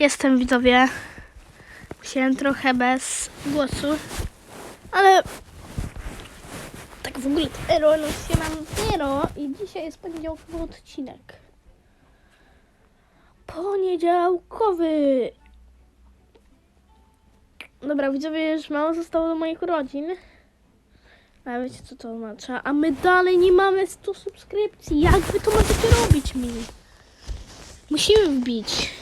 Jestem widzowie. Musiałem trochę bez głosu, ale tak w ogóle Ero, no się mam zero i dzisiaj jest poniedziałkowy odcinek. Poniedziałkowy! Dobra, widzowie, już mało zostało do moich urodzin. A wiecie co to oznacza? A my dalej nie mamy 100 subskrypcji. Jak wy to możecie robić mi? Musimy wbić.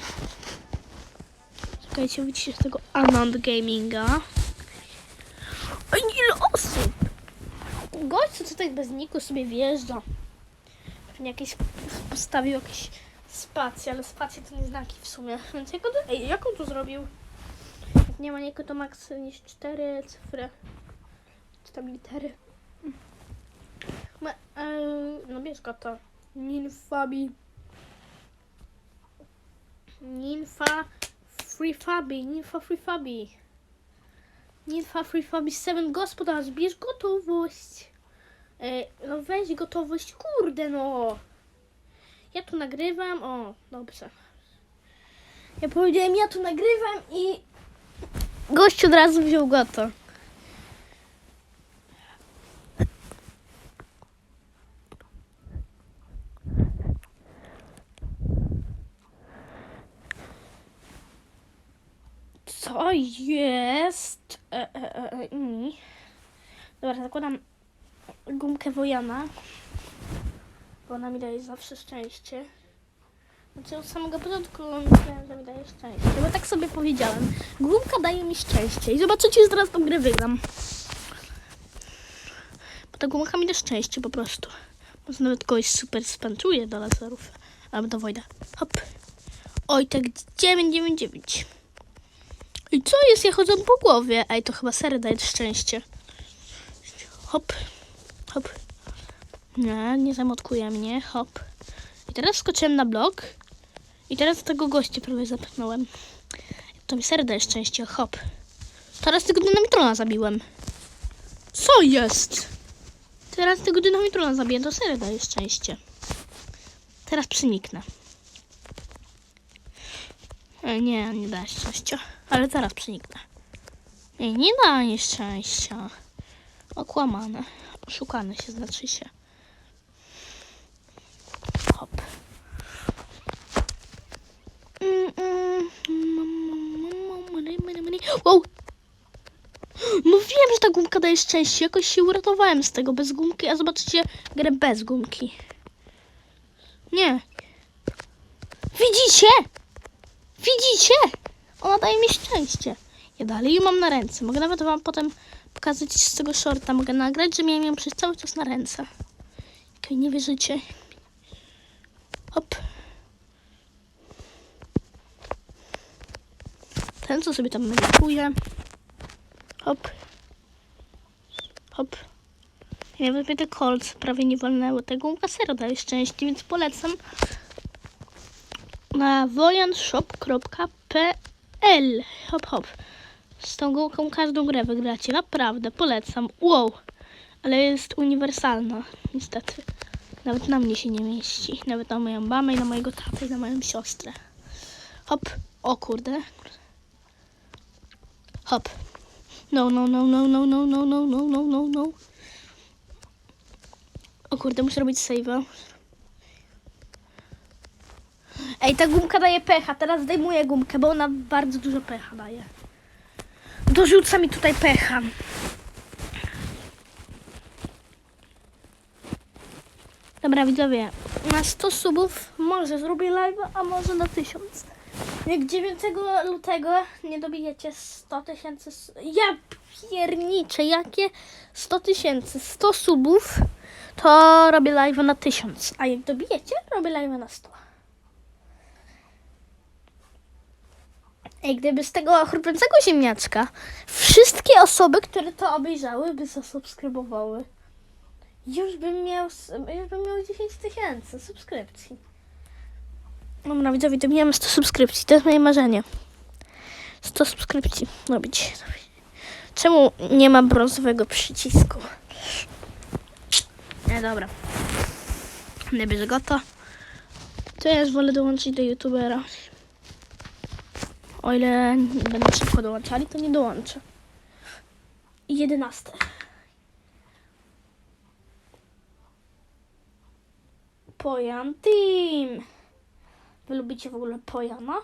Czekajcie, wyciszę z tego Anand Gaminga. Oj, ile osób! Gość, co tutaj bez niku sobie wjeżdża. Pewnie jakieś postawił jakieś spacje, ale spacje to nie znaki w sumie. Więc jak on, ej, jak on to zrobił? Jak nie ma niego to max niż 4 cyfry. Czy tam litery. No bierz go to. Ninfabi. Ninfa Free Fabi. Ninfa Free Fabi. Ninfa Free Fabi 7 gospodarz. Bierz gotowość. E, no weź gotowość. Kurde no. Ja tu nagrywam. O, dobrze. Ja powiedziałem, ja tu nagrywam i gość od razu wziął goto. Co jest? E, e, e, e, mm. Dobra, zakładam gumkę Wojana. Bo ona mi daje zawsze szczęście. Znaczy od samego początku myślałem, że mi daje szczęście. Bo tak sobie powiedziałem. Gumka daje mi szczęście. I zobaczycie, że zaraz tą grę wygram. Bo ta gumka mi da szczęście po prostu. Może nawet kogoś super spanczuje do laserów. Albo do Wojda. Hop. Oj, tak 999. I co jest? Ja chodzę po głowie. Ej, to chyba sery daje szczęście. Hop, hop. Nie, nie zamotkuje mnie. Hop. I teraz skoczyłem na blok. I teraz tego gościa prawie zapchnąłem. To mi sery daje szczęście. Hop. Teraz tego dynamitrona zabiłem. Co jest? Teraz tego dynamitrona zabiję, to sery daje szczęście. Teraz przeniknę. E, Nie, nie da szczęścia. Ale zaraz przeniknę. Nie, nie da nieszczęścia. Okłamane. Oszukane się znaczy się. Hop. Mm, mm, Wow. No wiem, że ta gumka daje szczęście. Jakoś się uratowałem z tego bez gumki, a zobaczycie grę bez gumki. Nie. Widzicie? Widzicie? Ona daje mi szczęście. Ja dalej mam na ręce. Mogę nawet wam potem pokazać z tego shorta. Mogę nagrać, że miałem ją przez cały czas na ręce. Jak nie wierzycie. Hop. Ten, co sobie tam medytuje. Hop. Hop. Ja wypię te kolce. Prawie nie walnęły tego. Kasero daje szczęście, więc polecam na wojanshop.pl Hop, hop. Z tą gumką każdą grę wygracie. Naprawdę, polecam. Wow. Ale jest uniwersalna, niestety. Nawet na mnie się nie mieści. Nawet na moją mamę i na mojego tatę i na moją siostrę. Hop. O kurde. Hop. No, no, no, no, no, no, no, no, no, no, no, no. O kurde, muszę robić save'a. Ej, ta gumka daje pecha. Teraz zdejmuję gumkę, bo ona bardzo dużo pecha daje. Dorzuca mi tutaj pecha. Dobra, widzowie. Na 100 subów może zrobię live, a może na 1000. Jak 9 lutego nie dobijecie 100 tysięcy... Ja pierniczę, jakie 100 tysięcy? 100 subów, to robię live na 1000. A jak dobijecie, robię live na 100. Ej, gdyby z tego chrupiącego ziemniaczka wszystkie osoby, które to obejrzały, by zasubskrybowały, już bym miał, już bym miał 10 tysięcy subskrypcji. Dobra, widzowie, dobijamy 100 subskrypcji. To jest moje marzenie. 100 subskrypcji robić. Czemu nie ma brązowego przycisku? Nie, dobra. Nie bierze go to. Ja wolę dołączyć do youtubera. O ile będą szybko dołączali, to nie dołączę. I 11. Pojan Team. Wy lubicie w ogóle Pojana?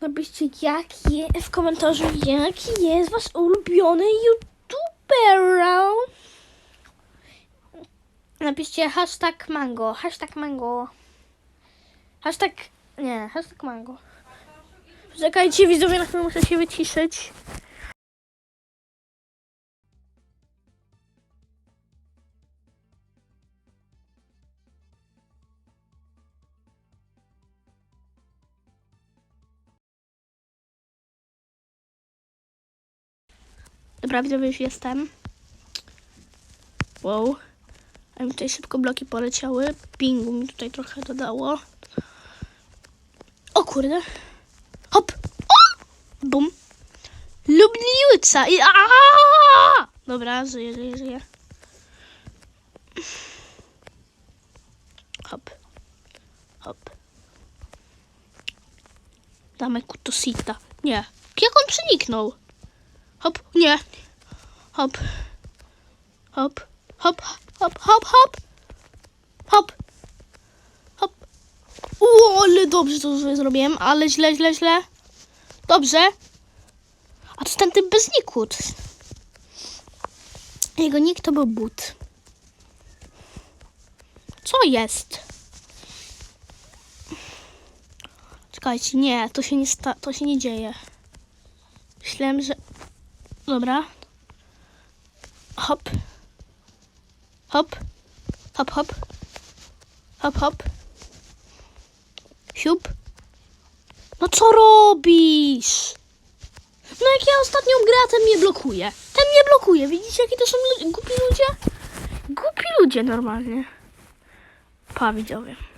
Napiszcie jaki w komentarzu, jaki jest wasz ulubiony youtuber. Napiszcie hashtag mango, hashtag mango. Hashtag, nie, hashtag mango. Czekajcie widzowie, na chwilę muszę się wyciszyć. Dobra, widzowie, już jestem. Wow. A mi tutaj szybko bloki poleciały. Pingu mi tutaj trochę dodało. Kurde. Hop. O! Bum. Lubliuca. I Aaaa! Dobra, żyję, żyję, żyję. Hop. Hop. Damy kutosita. Nie. Jak on przeniknął? Hop, nie. Hop. Hop, hop, hop, hop. Hop. Hop. O, ale dobrze to zrobiłem, ale źle, źle, źle. Dobrze. A to ten typ bez niku. Jego nick to był but. Co jest? Czekajcie, nie, to się nie sta to się nie dzieje. Myślałem, że... Dobra. Hop. Hop. Hop, hop. Hop, hop. Siup. No co robisz? No jak ja ostatnią grę, ten mnie blokuje. Ten mnie blokuje. Widzicie, jakie to są głupi ludzie? Głupi ludzie normalnie. Pa, widzowie.